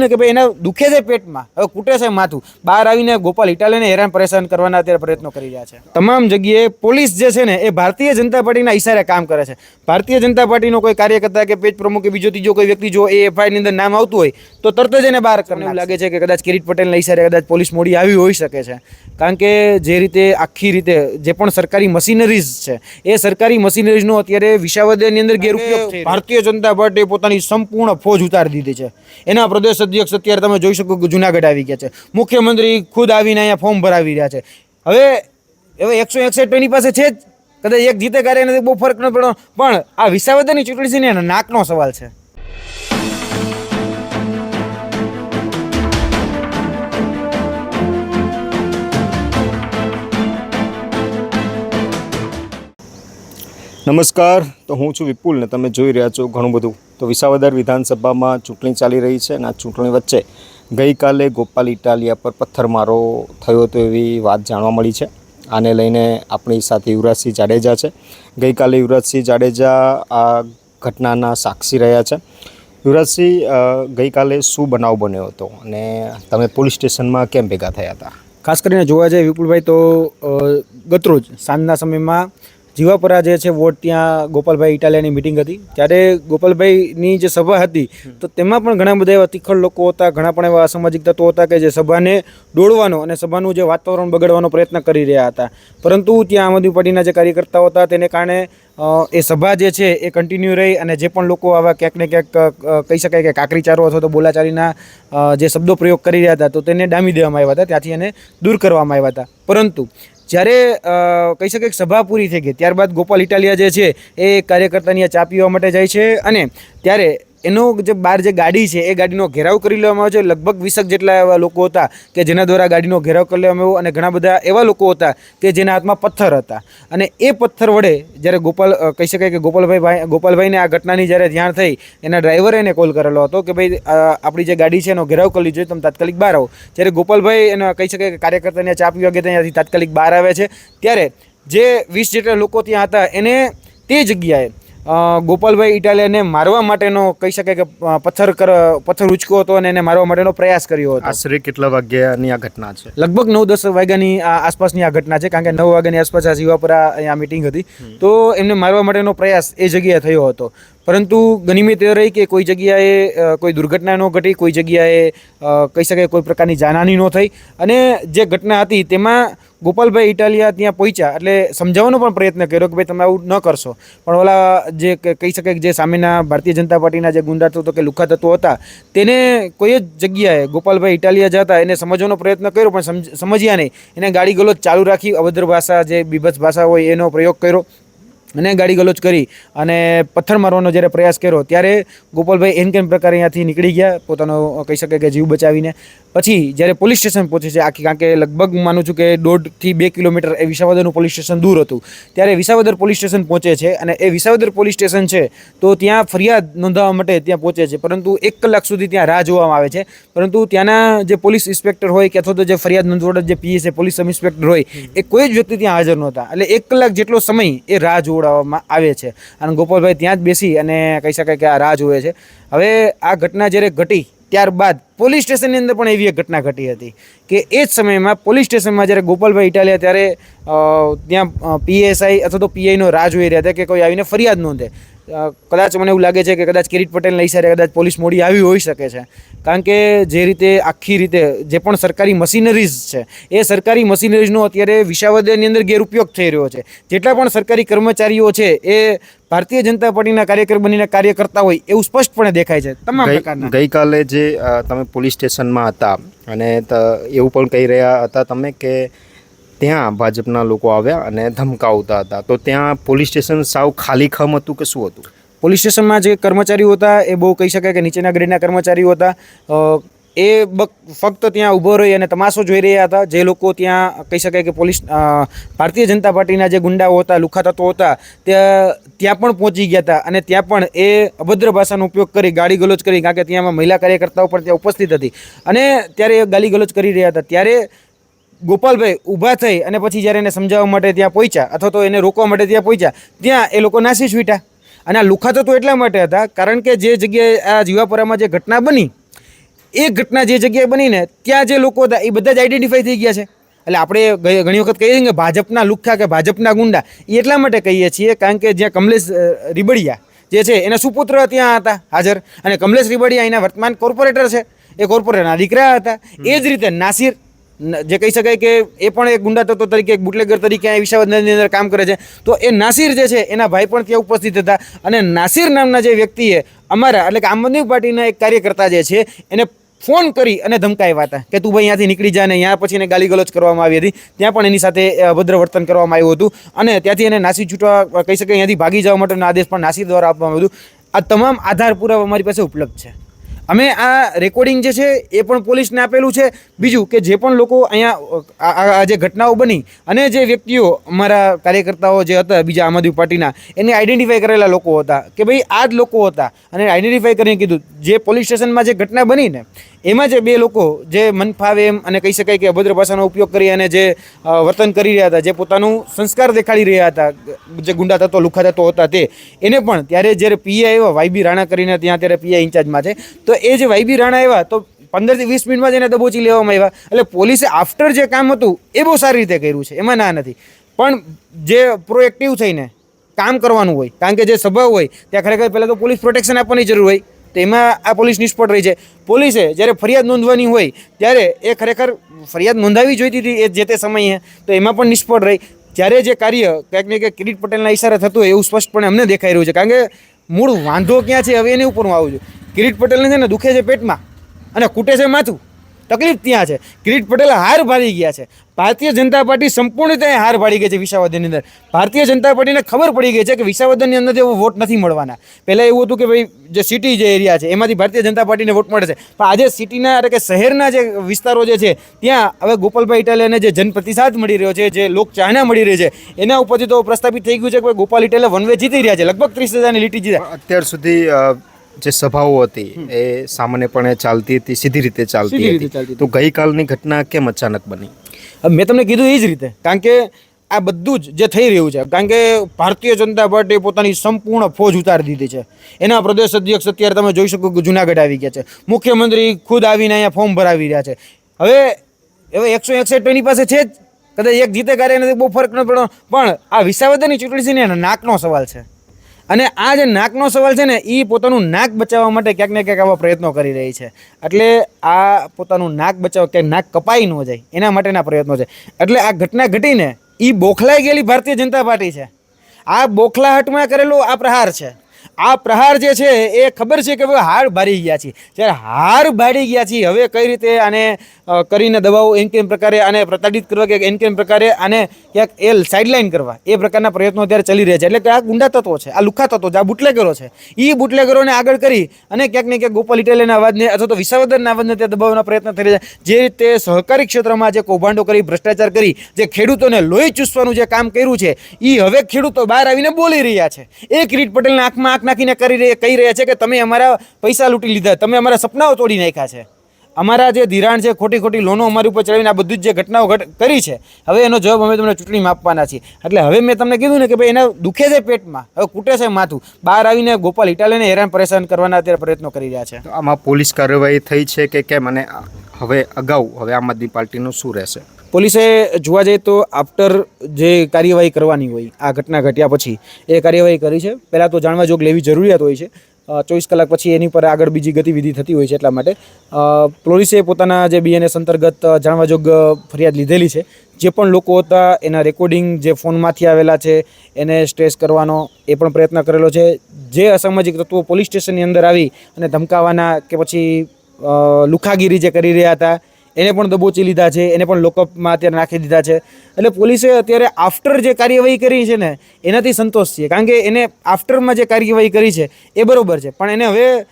ને કે ભાઈ એના દુખે છે પેટમાં. હવે કૂટે છે માથું. બહાર આવીને ગોપાલ ઇટાલીને હેરાન પરેશાન કરવાના અત્યારે પ્રયત્નો કરી રહ્યા છે. તમામ જગ્યાએ પોલીસ જે છે ને એ ભારતીય જનતા પાર્ટીના ઇશારે કામ કરે છે. ભારતીય જનતા પાર્ટીનો કોઈ કાર્યકર્તા કે પેજ પ્રમુખ કે બીજો ત્રીજો કોઈ વ્યક્તિ જો એ એફઆઈઆરની અંદર નામ આવતું હોય તો તરત જ એને બહાર કરીને એવું લાગે છે કે કદાચ કિરીટ પટેલના ઇશારે કદાચ પોલીસ મોડી આવી હોઈ શકે છે. કારણ કે જે રીતે આખી રીતે જે પણ સરકારી મશીનરીઝ છે એ સરકારી મશીનરીઝનો અત્યારે વિશાવદની અંદર ગેરઉપયોગ ભારતીય જનતા પાર્ટીએ પોતાની સંપૂર્ણ ફોજ ઉતારી દીધી છે. એના પ્રદેશ અધ્યક્ષ અત્યારે તમે જોઈ શકો કે જુનાગઢ આવી ગયા છે. મુખ્યમંત્રી ખુદ આવીને અહીંયા ફોર્મ ભરાવી રહ્યા છે. હવે હવે એકસો એકસઠ એની પાસે છે જ. કદાચ એક જીતે કરે નથી, બહુ ફરક ન પડ્યો પણ આ વિસાવદરની ચૂંટણી છે ને એનો નાકનો સવાલ છે. નમસ્કાર. તો હું છું વિપુલ ને તમે જોઈ રહ્યા છો ઘણું બધું. તો વિસાવદર વિધાનસભામાં ચૂંટણી ચાલી રહી છે અને આ ચૂંટણી વચ્ચે ગઈકાલે ગોપાલ ઇટાલિયા પર પથ્થરમારો થયો હતો એવી વાત જાણવા મળી છે. આને લઈને આપણી સાથે યુવરાજસિંહ જાડેજા છે. ગઈકાલે યુવરાજસિંહ જાડેજા આ ઘટનાના સાક્ષી રહ્યા છે. યુવરાજસિંહ ગઈકાલે શું બનાવ બન્યો હતો અને તમે પોલીસ સ્ટેશનમાં કેમ ભેગા થયા હતા? ખાસ કરીને જોવા જાય વિપુલભાઈ, તો ગતરોજ સાંજના સમયમાં જીવાપરા જે છે વોર્ડ ત્યાં ગોપાલભાઈ ઇટાલિયાની મિટિંગ હતી. ત્યારે ગોપાલભાઈની જે સભા હતી, તો તેમાં પણ ઘણા બધા એવા તીખળ લોકો હતા, ઘણા પણ એવા અસામાજિક તત્વો હતા કે જે સભાને દોડવાનો અને સભાનું જે વાતાવરણ બગાડવાનો પ્રયત્ન કરી રહ્યા હતા. પરંતુ ત્યાં આમ આદમી પાર્ટીના જે કાર્યકર્તાઓ હતા, તેને કારણે એ સભા જે છે, એ કન્ટિન્યુ રહી અને જે પણ લોકો આવા ક્યાંક ને ક્યાંક કહી શકાય કે કાકરીચારો અથવા તો બોલાચારીના જે શબ્દો પ્રયોગ કરી રહ્યા હતા, તો તેને ડામી દેવામાં આવ્યા હતા. ત્યાંથી એને દૂર કરવામાં આવ્યા હતા. પરંતુ જ્યારે કહી શકે સભા પૂરી થઈ ગઈ, ત્યારબાદ ગોપાલ ઇટાલિયા જે છે એ કાર્યકર્તાની ચા પીવા માટે જાય છે અને ત્યારે એનો જે બહાર જે ગાડી છે, એ ગાડીનો ઘેરાવ કરી લેવામાં આવે છે. લગભગ વીસક જેટલા એવા લોકો હતા કે જેના દ્વારા ગાડીનો ઘેરાવ કરી લેવામાં આવ્યો અને ઘણા બધા એવા લોકો હતા કે જેના હાથમાં પથ્થર હતા. અને એ પથ્થર વડે જ્યારે ગોપાલ કહી શકાય કે ગોપાલભાઈ ભાઈ, ગોપાલભાઈને આ ઘટનાની જ્યારે ધ્યાન થઈ, એના ડ્રાઈવરે એને કોલ કરેલો હતો કે ભાઈ આપણી જે ગાડી છે એનો ઘેરાવ કરી લીધો તમે તાત્કાલિક બહાર આવો. જ્યારે ગોપાલભાઈ એના કહી શકાય કે કાર્યકર્તાને ચા પીવા ગયા ત્યાંથી તાત્કાલિક બહાર આવે છે. ત્યારે જે વીસ જેટલા લોકો ત્યાં હતા, એને તે જગ્યાએ ગોપાલભાઈ ઇટાલિયાને મારવા માટેનો કહી શકાય કે પથ્થર કર પથ્થર ઉચકો હતો અને એને મારવા માટેનો પ્રયાસ કર્યો હતો. આશરે કેટલા વાગ્યાની આ ઘટના છે? લગભગ નવ દસ વાગ્યાની આસપાસની આ ઘટના છે કારણ કે નવ વાગ્યાની આસપાસ આ જીવાપુરા અહીંયા મિટિંગ હતી. તો એમને મારવા માટેનો પ્રયાસ એ જગ્યાએ થયો હતો. પરંતુ ગનિમિત એ રહી કે કોઈ જગ્યાએ કોઈ દુર્ઘટના ન ઘટી, કોઈ જગ્યાએ કહી શકાય કોઈ પ્રકારની જાનહાની ન થઈ. અને જે ઘટના હતી તેમાં ગોપાલભાઈ ઇટાલિયા ત્યાં પહોંચ્યા એટલે સમજાવવાનો પણ પ્રયત્ન કર્યો કે ભાઈ તમે આવું ન કરશો. પણ ઓલા જે કહી શકાય જે સામેના ભારતીય જનતા પાર્ટીના જે ગુંડા તત્વો કે લુખા તત્વો હતા, તેને કોઈ જ જગ્યાએ ગોપાલભાઈ ઇટાલિયા જતા એને સમજવાનો પ્રયત્ન કર્યો, પણ સમજ- સમજ્યા નહીં. એને ગાડી ગલોચ ચાલુ રાખી, અભદ્ર ભાષા, જે બીભત્સ ભાષા હોય એનો પ્રયોગ કર્યો. અને ગાડી ગલોચ કરી અને પથ્થર મારવાનો જ્યારે પ્રયાસ કર્યો, ત્યારે ગોપાલભાઈ એન કેમ પ્રકારે અહીંયાથી નીકળી ગયા. પોતાનો કહી શકે કે જીવ બચાવીને પછી જ્યારે પોલીસ સ્ટેશન પહોંચે છે, આખી કારણ કે લગભગ માનું છું કે દોઢથી બે કિલોમીટર એ વિસાવદરનું પોલીસ સ્ટેશન દૂર હતું. ત્યારે વિસાવદર પોલીસ સ્ટેશન પહોંચે છે અને એ વિસાવદર પોલીસ સ્ટેશન છે, તો ત્યાં ફરિયાદ નોંધાવવા માટે ત્યાં પહોંચે છે. પરંતુ એક કલાક સુધી ત્યાં રાહ જોવામાં આવે છે. પરંતુ ત્યાંના જે પોલીસ ઇન્સ્પેક્ટર હોય કે અથવા તો જે ફરિયાદ નોંધવાડા જે પીએસ પોલીસ સબ ઇન્સ્પેક્ટર હોય, એ કોઈ જ વ્યક્તિ ત્યાં હાજર નહોતા. એટલે એક કલાક જેટલો સમય એ રાહ જોવડાવવામાં આવે છે. અને ગોપાલભાઈ ત્યાં જ બેસી અને કહી શકાય કે આ રાહ જોવે છે. હવે આ ઘટના જ્યારે ઘટી ત્યારબાદ પોલીસ સ્ટેશનની અંદર પણ એવી એક ઘટના ઘટી હતી કે એ જ સમયમાં પોલીસ સ્ટેશનમાં જ્યારે ગોપાલભાઈ ઇટાલિયા ત્યારે ત્યાં પીએસઆઈ અથવા તો પીઆઈનો રાહ જોઈ રહ્યા હતા કે કોઈ આવીને ફરિયાદ નોંધે. કદાચ મને એવું લાગે છે કે કદાચ કિરીટ પટેલ લઈ સારે કદાચ પોલીસ મોડી આવી હોઈ શકે છે. કારણ કે જે રીતે આખી રીતે જે પણ સરકારી મશીનરીઝ છે એ સરકારી મશીનરીઝનો અત્યારે વિશાવદની અંદર ગેરઉપયોગ થઈ રહ્યો છે. જેટલા પણ સરકારી કર્મચારીઓ છે એ ભારતીય જનતા પાર્ટીના કાર્યકર બનીને કાર્ય કરતા હોય એવું સ્પષ્ટપણે દેખાય છે તમામ પ્રકારના. ગઈકાલે જે તમે પોલીસ સ્ટેશનમાં હતા. અને એવું પણ કહી રહ્યા હતા તમે કે ત્યાં ભાજપના લોકો આવ્યા અને ધમકાવતા હતા. તો ત્યાં પોલીસ સ્ટેશન સાવ ખાલી ખમ હતું કે શું હતું? પોલીસ સ્ટેશનમાં જે કર્મચારીઓ હતા એ બહુ કહી શકાય કે નીચેના ગ્રેડના કર્મચારીઓ હતા. એ ફક્ત ત્યાં ઊભો રહી અને તમાશો જોઈ રહ્યા હતા. જે લોકો ત્યાં કહી શકાય કે પોલીસ ભારતીય જનતા પાર્ટીના જે ગુંડાઓ હતા લુખા તત્વો હતા ત્યાં ત્યાં પણ પહોંચી ગયા હતા અને ત્યાં પણ એ અભદ્ર ભાષાનો ઉપયોગ કરી, ગાળી ગલોચ કરી, કારણ કે ત્યાં મહિલા કાર્યકર્તાઓ પણ ત્યાં ઉપસ્થિત હતી. અને ત્યારે એ ગાલી ગલોચ કરી રહ્યા હતા. ત્યારે ગોપાલભાઈ ઊભા થઈ અને પછી જ્યારે એને સમજાવવા માટે ત્યાં પહોંચ્યા અથવા તો એને રોકવા માટે ત્યાં પહોંચ્યા, ત્યાં એ લોકો નાસી છૂટ્યા. અને આ લુખા તત્વો એટલા માટે હતા કારણ કે જે જગ્યાએ આ જીવાપરામાં જે ઘટના બની એ ઘટના જે જગ્યાએ બની ને ત્યાં જે લોકો હતા એ બધા જ આઈડેન્ટિફાઈ થઈ ગયા છે. એટલે આપણે ઘણી વખત કહીએ છીએ કે ભાજપના લુખ્ખા કે ભાજપના ગુંડા એ એટલા માટે કહીએ છીએ કારણ કે જ્યાં કમલેશ રીબડિયા જે છે એના સુપુત્ર ત્યાં હતા હાજર. અને કમલેશ રીબડિયા એના વર્તમાન કોર્પોરેટર છે. એ કોર્પોરેટરના દીકરા હતા. એ જ રીતે નાસિર જે કહી શકાય કે એ પણ એક ગુંડા તત્વ તરીકે એક બુટલેગર તરીકે આ વિસાવદરની અંદર કામ કરે છે. તો એ નાસિર જે છે એના ભાઈ પણ ત્યાં ઉપસ્થિત હતા. અને નાસિર નામના જે વ્યક્તિએ અમારા એટલે કે આમ આદમી પાર્ટીના એક કાર્યકર્તા જે છે એને ફોન કરી અને ધમકાવ્યા હતા કે તું ભાઈ અહીંયાથી નીકળી જા ને ત્યાં પછી એને ગાલી ગલોચ કરવામાં આવી હતી. ત્યાં પણ એની સાથે અભદ્ર વર્તન કરવામાં આવ્યું હતું. અને ત્યાંથી એને નાસી છૂટવા કહી શકાય અહીંયાથી ભાગી જવા માટેનો આદેશ પણ નાસી દ્વારા આપવામાં આવ્યું હતું. આ તમામ આધાર પુરાવા અમારી પાસે ઉપલબ્ધ છે. અમે આ રેકોર્ડિંગ જે છે એ પણ પોલીસને આપેલું છે. બીજું કે જે પણ લોકો અહીંયા આ જે ઘટનાઓ બની અને જે વ્યક્તિઓ અમારા કાર્યકર્તાઓ જે હતા બીજા આમ આદમી પાર્ટીના, એને આઈડેન્ટિફાઈ કરેલા લોકો હતા કે ભાઈ આ જ લોકો હતા. અને આઈડેન્ટિફાઈ કરીને કીધું, જે પોલીસ સ્ટેશનમાં જે ઘટના બની ને એમાં જે બે લોકો જે મન ફાવે એમ અને કહી શકાય કે અભદ્ર ભાષાનો ઉપયોગ કરી અને જે વર્તન કરી રહ્યા હતા, જે પોતાનું સંસ્કાર દેખાડી રહ્યા હતા, જે ગુંડા તત્વો, લુખા તત્વો હતા તે, એને પણ ત્યારે જ્યારે પીઆઈ આવ્યા વાયબી રાણા કરીને ત્યાં ત્યારે પીઆઈ ઇન્ચાર્જમાં છે, તો એ જે વાયબી રાણા આવ્યા, તો પંદરથી વીસ મિનિટમાં જ એને દબોચી લેવામાં આવ્યા. એટલે પોલીસે આફ્ટર જે કામ હતું, એ બહુ સારી રીતે કર્યું છે, એમાં ના નથી. પણ જે પ્રોએક્ટિવ થઈને કામ કરવાનું હોય, કારણ કે જે સભા હોય, ત્યાં ખરેખર પહેલાં તો પોલીસ પ્રોટેક્શન આપવાની જરૂર હોય તો એમાં આ પોલીસ નિષ્ફળ રહી છે. પોલીસે જ્યારે ફરિયાદ નોંધવાની હોય, ત્યારે એ ખરેખર ફરિયાદ નોંધાવી જોઈતી હતી એ જે તે સમયે, તો એમાં પણ નિષ્ફળ રહી. જ્યારે જે કાર્ય કંઈક ને કંઈક કિરીટ પટેલના ઇશારે થતું હોય એવું સ્પષ્ટપણે અમને દેખાઈ રહ્યું છે. કારણ કે મૂળ વાંધો ક્યાં છે, હવે એની ઉપર હું આવું છું. કિરીટ પટેલને છે ને દુખે છે પેટમાં અને કૂટે છે માથું. તકલીફ ત્યાં છે. કિરીટ પટેલ હાર ભારી ગયા છે. ભારતીય જનતા પાર્ટી સંપૂર્ણ રીતે હાર ભારી ગઈ છે વિસાવદનની અંદર. ભારતીય જનતા પાર્ટીને ખબર પડી ગઈ છે કે વિસાવદનની અંદર એવો વોટ નથી મળવાના. પહેલાં એવું હતું કે ભાઈ, જે સિટી જે એરિયા છે, એમાંથી ભારતીય જનતા પાર્ટીને વોટ મળે છે. પણ આજે સિટીના એટલે કે શહેરના જે વિસ્તારો જે છે, ત્યાં હવે ગોપાલભાઈ ઇટાલિયાને જે જનપ્રતિસાદ મળી રહ્યો છે, જે લોક ચાહના મળી રહી છે, એના ઉપરથી તો પ્રસ્થાપિત થઈ ગયું છે કે ભાઈ ગોપાલ ઇટાલિયા વન વે જીતી રહ્યા છે. લગભગ ત્રીસ હજારની લીટી જીતા અત્યાર સુધી જે સભાઓ હતી એ સામાન્યપણે ચાલતી હતી સીધી રીતે ચાલતી હતી. તો ગઈકાલની ઘટના કેમ અચાનક બની? હવે મેં તમને કીધું એ જ રીતે. કારણ કે આ બધું જ જે થઈ રહ્યું છે કારણ કે ભારતીય જનતા પાર્ટીએ પોતાની સંપૂર્ણ ફોજ ઉતારી દીધી છે. એના પ્રદેશ અધ્યક્ષ અત્યારે તમે જોઈ શકો કે જુનાગઢ આવી ગયા છે. મુખ્યમંત્રી ખુદ આવીને અહીંયા ફોર્મ ભરાવી રહ્યા છે. હવે હવે એકસો એકસઠ એની પાસે છે જ. કદાચ એક જીતે કાર્ય નથી બહુ ફરક ન પડ્યો પણ આ વિસાવદરની ચૂંટણી છે ને એના નાકનો સવાલ છે. અને આ જે નાકનો સવાલ છે ને એ પોતાનું નાક બચાવવા માટે ક્યાંક ને ક્યાંક આવા પ્રયત્નો કરી રહી છે. એટલે આ પોતાનું નાક બચાવ ક્યાંક નાક કપાઈ ન જાય, એના માટેના પ્રયત્નો છે. એટલે આ ઘટના ઘટીને એ બોખલાઈ ગયેલી ભારતીય જનતા પાર્ટી છે. આ બોખલાહટમાં કરેલો આ પ્રહાર છે. આ પ્રહાર જે છે એ ખબર છે કે હવે હાર બારી ગયા છે જ્યારે હાર ભારી ગયા છે હવે કઈ રીતે આને કરીને દવાઓ એમ કેમ પ્રકારે આને પ્રતાડિત કરવા કે એમ કેમ પ્રકારે આને ક્યાંક એ સાઇડલાઇન કરવા, એ પ્રકારના પ્રયત્નો અત્યારે ચાલી રહ્યા છે. એટલે કે આ ગુંડા તત્વો છે, આ લુખા તત્વો છે, આ બુટલેગરો છે. એ બુટલેગરોને આગળ કરી અને ક્યાંક ને ક્યાંક ગોપાલ ઇટાલિયાના અવાજને અથવા તો વિસાવદનના અવાજને તે દબાવવાના પ્રયત્ન થઈ રહ્યા છે. જે રીતે સહકારી ક્ષેત્રમાં જે કૌભાંડો કરી, ભ્રષ્ટાચાર કરી, જે ખેડૂતોને લોહી ચૂસવાનું જે કામ કર્યું છે એ હવે ખેડૂતો બહાર આવીને બોલી રહ્યા છે. એ કિરીટ પટેલના આંખમાં આંખ નાખીને કરી કહી રહ્યા છે કે તમે અમારા પૈસા લૂંટી લીધા. તમે અમારા સપનાઓ તોડી નાખ્યા છે. અમારા જે ધિરાણ છે ખોટી ખોટી લોનો અમારી ઉપર ચડાવીને આ બધી જ જે ઘટનાઓ ઘટ કરી છે, હવે એનો જવાબ અમે તમને ચૂંટણીમાં આપવાના છીએ. એટલે હવે મેં તમને કીધું ને કે ભાઈ એના દુખે છે પેટમાં. હવે કૂટે છે માથું. બહાર આવીને ગોપાલ ઇટાલીને હેરાન પરેશાન કરવાના અત્યારે પ્રયત્નો કરી રહ્યા છે. આમાં પોલીસ કાર્યવાહી થઈ છે કે કેમ? અને હવે અગાઉ હવે આમ આદમી પાર્ટીનું શું રહેશે? પોલીસે જોવા જઈએ તો આફ્ટર જે કાર્યવાહી કરવાની હોય, આ ઘટના ઘટ્યા પછી એ કાર્યવાહી કરી છે. પહેલાં તો જાણવા જોગ લેવી જરૂરિયાત હોય છે. ચોવીસ કલાક પછી એની પર આગળ બીજી ગતિવિધિ થતી હોય છે એટલા માટે. પોલીસે પોતાના જે બીએનએસ અંતર્ગત જાણવાજોગ જાણવા જોગ ફરિયાદ લીધેલી છે. જે પણ લોકો હતા, એના રેકોર્ડિંગ જે ફોનમાંથી આવેલા છે, એને સ્ટ્રેસ કરવાનો એ પણ પ્રયત્ન કરેલો છે. જે અસામાજિક તત્વો પોલીસ સ્ટેશનની અંદર આવી અને ધમકાવાના કે પછી લુખાગીરી જે કરી રહ્યા હતા એને પણ દબોચી લીધા છે, એને પણ લોકઅપમાં અત્યારે નાખી દીધા છે. એટલે પોલીસે અત્યારે આફ્ટર જે કાર્યવાહી કરી છે ને, એનાથી સંતોષ છે. કારણ કે એને આફ્ટરમાં જે કાર્યવાહી કરી છે, એ બરાબર છે. પણ એને હવે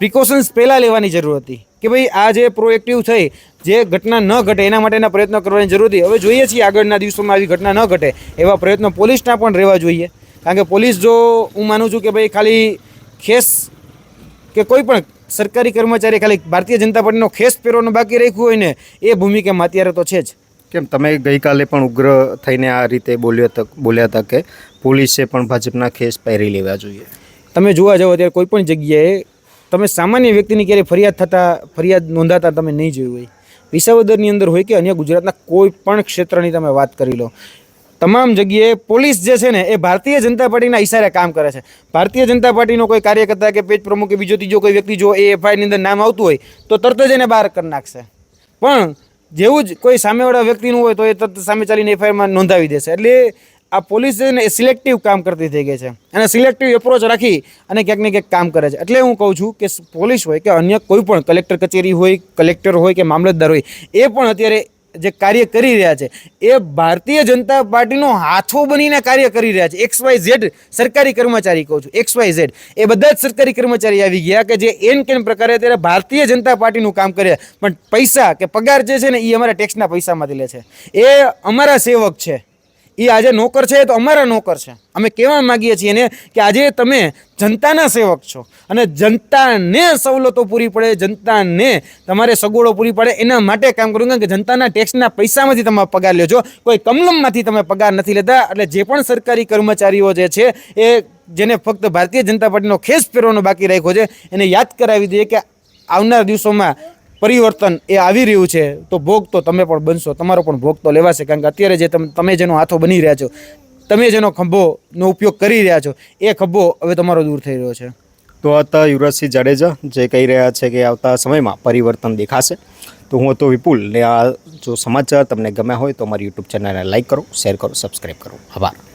પ્રિકોશન્સ પહેલાં લેવાની જરૂર હતી કે ભાઈ આ જે પ્રોએક્ટિવ થઈ, જે ઘટના ન ઘટે, એના માટેના પ્રયત્નો કરવાની જરૂર હતી. હવે જોઈએ છીએ આગળના દિવસોમાં આવી ઘટના ન ઘટે, એવા પ્રયત્નો પોલીસના પણ રહેવા જોઈએ. કારણ કે પોલીસ જો, હું માનું છું કે ભાઈ ખાલી ખેસ કે કોઈ પણ સરકારી કર્મચારી ખાલી ભારતીય જનતા પાર્ટીનો ખેસ પહેરવાનું બાકી રાખ્યું હોય ને એ ભૂમિકામાં અત્યારે તો છે જ. કેમ તમે ગઈકાલે પણ ઉગ્ર થઈને આ રીતે બોલ્યો બોલ્યા હતા કે પોલીસે પણ ભાજપના ખેસ પહેરી લેવા જોઈએ. તમે જોવા જાઓ અત્યારે કોઈ પણ જગ્યાએ તમે સામાન્ય વ્યક્તિની ક્યારેય ફરિયાદ થતા ફરિયાદ નોંધાતા તમે નહીં જોયું હોય. વિસાવદરની અંદર હોય કે અન્ય ગુજરાતના કોઈ પણ ક્ષેત્રની તમે વાત કરી લો. તમામ જગ્યાએ પોલીસ જે છે ને, એ ભારતીય જનતા પાર્ટીના ઈશારે કામ કરે છે. ભારતીય જનતા પાર્ટીનો કોઈ કાર્યકર્તા કે પેજ પ્રમુખ કે બીજો ત્રીજો કોઈ વ્યક્તિ જો એ એફઆઈઆરની અંદર નામ આવતું હોય, તો તરત જ એને બહાર કરી નાખશે. પણ જેવું જ કોઈ સામેવાળા વ્યક્તિનું હોય, તો એ તરત સામે ચાલીને એફઆઈઆરમાં નોંધાવી દેશે. એટલે આ પોલીસ છે ને, એ સિલેક્ટિવ કામ કરતી થઈ ગઈ છે. અને સિલેક્ટિવ એપ્રોચ રાખી અને ક્યાંક ને ક્યાંક કામ કરે છે. એટલે હું કહું છું કે પોલીસ હોય કે અન્ય કોઈ પણ કલેક્ટર કચેરી હોય કલેક્ટર હોય કે મામલતદાર હોય, એ પણ અત્યારે જે કાર્ય કરી રહ્યા છે, એ ભારતીય જનતા પાર્ટીનો હાથો બનીને કાર્ય કરી રહ્યા છે. એક્સ વાય ઝેડ સરકારી કર્મચારી કહું છું. એક્સ વાય ઝેડ એ બધા જ સરકારી કર્મચારી આવી ગયા કે જે એન કેન પ્રકારે અત્યારે ભારતીય જનતા પાર્ટીનું કામ કરે. પણ પૈસા કે પગાર જે છે ને એ અમારા ટેક્સના પૈસામાંથી લે છે. એ અમારા સેવક છે. એ આજે નોકર છે તો અમારા નોકર છે. અમે કહેવા માગીએ છીએ ને કે આજે તમે જનતાના સેવક છો અને જનતાને સવલતો પૂરી પડે, જનતાને તમારે સગવડો પૂરી પડે, એના માટે કામ કરું. કે જનતાના ટેક્સના પૈસામાંથી તમે પગાર છો. કોઈ કમલમમાંથી તમે પગાર નથી લેતા. એટલે જે પણ સરકારી કર્મચારીઓ જે છે, એ જેને ફક્ત ભારતીય જનતા પાર્ટીનો ખેસ પહેરવાનો બાકી રાખ્યો છે, એને યાદ કરાવી દઈએ કે આવનાર દિવસોમાં પરિવર્તન એ આવી રહ્યું છે, તો ભોગ તો તમે પણ બનશો, તમારો પણ ભોગ તો લેવાશે, કારણ કે અત્યારે જે તમે જેનો હાથો બની રહ્યા છો, તમે જેનો ખંભોનો ઉપયોગ કરી રહ્યા છો, એ ખંભો હવે તમારો દૂર થઈ રહ્યો છે. તો હતા યુવરાજસિંહ જાડેજા જે કહી રહ્યા છે કે આવતા સમયમાં પરિવર્તન દેખાશે, તો હું હતો વિપુલ, ને આ જો સમાચાર તમને ગમ્યા હોય તો અમારી યુટ્યુબ ચેનલને લાઈક કરો, શેર કરો, સબસ્ક્રાઈબ કરો. આભાર.